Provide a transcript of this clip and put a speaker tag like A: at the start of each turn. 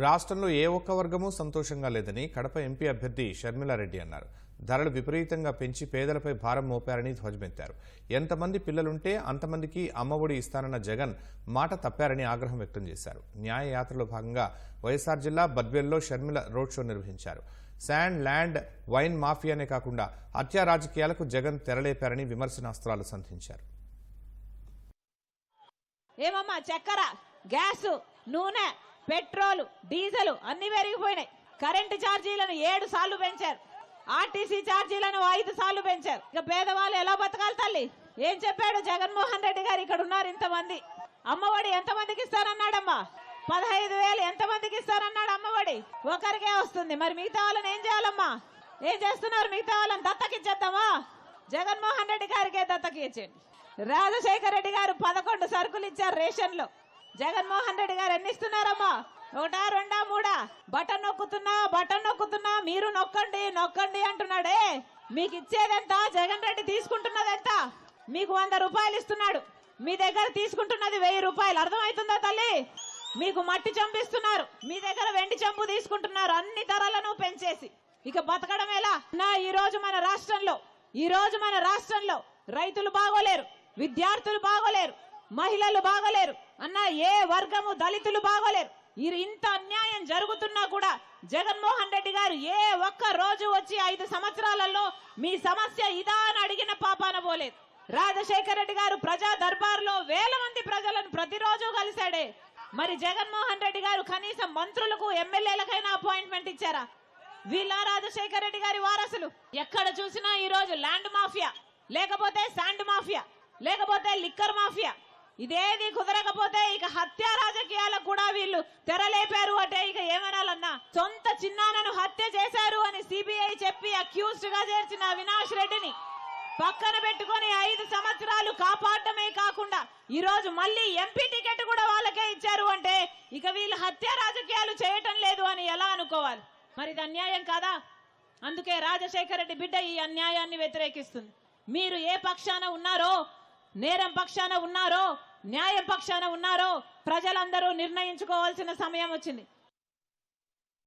A: రాష్ట్రంలో ఏ ఒక్క వర్గమూ సంతోషంగా లేదని కడప ఎంపీ అభ్యర్థి షర్మిలారెడ్డి అన్నారు. ధరలు విపరీతంగా పెంచి పేదలపై భారం మోపారని ధ్వజమెత్తారు. ఎంతమంది పిల్లలుంటే అంతమందికి అమ్మఒడి ఇస్తానన్న జగన్ మాట తప్పారని ఆగ్రహం వ్యక్తం చేశారు. న్యాయయాత్రలో భాగంగా వైఎస్ఆర్ జిల్లా బద్వేల్లో షర్మిల రోడ్ షో నిర్వహించారు. శాండ్ ల్యాండ్ వైన్ మాఫియానే కాకుండా హత్యా రాజకీయాలకు జగన్ తెరలేపారని విమర్శనాస్త్రాలు సంధించారు.
B: ఏమమ్మా చక్కెర గ్యాసు నూనె పెట్రోల్ డీజిల్ అన్ని పెరిగిపోయినాయి. కరెంటు ఛార్జీలను ఏడు సార్లు పెంచారు. ఆర్టీసీ ఛార్జీలను ఐదు సార్లు పెంచారు. ఇక పేదవాళ్ళు ఎలా బతకాలి తల్లి? ఏం చెప్పాడు జగన్మోహన్ రెడ్డి గారు? ఇక్కడ ఉన్నారు ఇంతమంది. అమ్మఒడి ఎంతమందికి ఇస్తారన్నాడమ్మా? పదహైదు వేలు ఎంతమందికి ఇస్తారన్నాడు అమ్మఒడి? ఒకరికే వస్తుంది. మరి మిగతా వాళ్ళని ఏం చేయాలమ్మా? ఏం చేస్తున్నారు మిగతా వాళ్ళని? దత్తకిచ్చేద్దామా? జగన్మోహన్ రెడ్డి గారికే దత్తకి ఇచ్చేయండి. రాజశేఖర రెడ్డి గారు పదకొండు సరుకులు ఇచ్చారు రేషన్లో జగన్మోహన్ రెడ్డి గారు ఎన్ని ఇస్తున్నారమ్మా? ఒకటా రెండా మూడా? బటన్ నొక్కుతున్నా బటన్ నొక్కుతున్నా మీరు నొక్కండి నొక్కండి అంటున్నాడే. మీకు ఇచ్చేదెంత? జగన్ రెడ్డి తీసుకుంటున్నది ఎంత మీకు వంద రూపాయలు ఇస్తున్నాడు. మీ దగ్గర తీసుకుంటున్నది వెయ్యి రూపాయలు. అర్థమవుతుందా తల్లి? మీకు మట్టి చంపిస్తున్నారు మీ దగ్గర వెండి చంపు తీసుకుంటున్నారు. అన్ని ధరలను పెంచేసి. ఇక బతకడం ఎలా? నా ఈ రోజు మన రాష్ట్రంలో ఈ రోజు మన రాష్ట్రంలో రైతులు బాగోలేరు విద్యార్థులు బాగోలేరు. మహిళలు బాగోలేరు. అన్న ఏ వర్గము దళితులు బాగోలేరు. ఇంత అన్యాయం జరుగుతున్నా కూడా జగన్మోహన్ రెడ్డి గారు ఏ ఒక్క రోజు వచ్చి ఐదు సంవత్సరాలలో మీ సమస్య ఇదా అని అడిగిన పాపాన పోలేదు. రాజశేఖర రెడ్డి గారు ప్రజా దర్బార్లో వేల మంది ప్రజలను ప్రతిరోజు కలిశాడే. మరి జగన్మోహన్ రెడ్డి గారు కనీసం మంత్రులకు ఎమ్మెల్యేలకైనా అపాయింట్మెంట్ ఇచ్చారా? వీళ్ళ రాజశేఖర రెడ్డి గారి వారసులు? ఎక్కడ చూసినా ఈ రోజు ల్యాండ్ మాఫియా. లేకపోతే శాండ్ మాఫియా. లేకపోతే లిక్కర్ మాఫియా. ఇదేది కుదరకపోతే ఇక హత్య రాజకీయాలకు కూడా వీళ్ళు తెరలేపారు అంటే ఇక ఏమనాలన్నా? సొంత చిన్నానను హత్య చేశారు అని సిబిఐ చెప్పి అక్యూజ్డ్గా చేర్చిన అవినాష్ రెడ్డిని పక్కన పెట్టుకొని ఐదు సంవత్సరాలు కాపాడటమే కాకుండా ఈ రోజు మళ్ళీ ఎంపీ టికెట్ కూడా వాళ్ళకే ఇచ్చారు అంటే ఇక వీళ్ళు హత్య రాజకీయాలు చేయటం లేదు అని ఎలా అనుకోవాలి? మరి ఇది అన్యాయం కాదా? అందుకే రాజశేఖర రెడ్డి బిడ్డ ఈ అన్యాయాన్ని వ్యతిరేకిస్తుంది. మీరు ఏ పక్షాన ఉన్నారో నేరం పక్షాన ఉన్నారో న్యాయం పక్షాన ఉన్నారో ప్రజలందరూ నిర్ణయించుకోవాల్సిన సమయం వచ్చింది.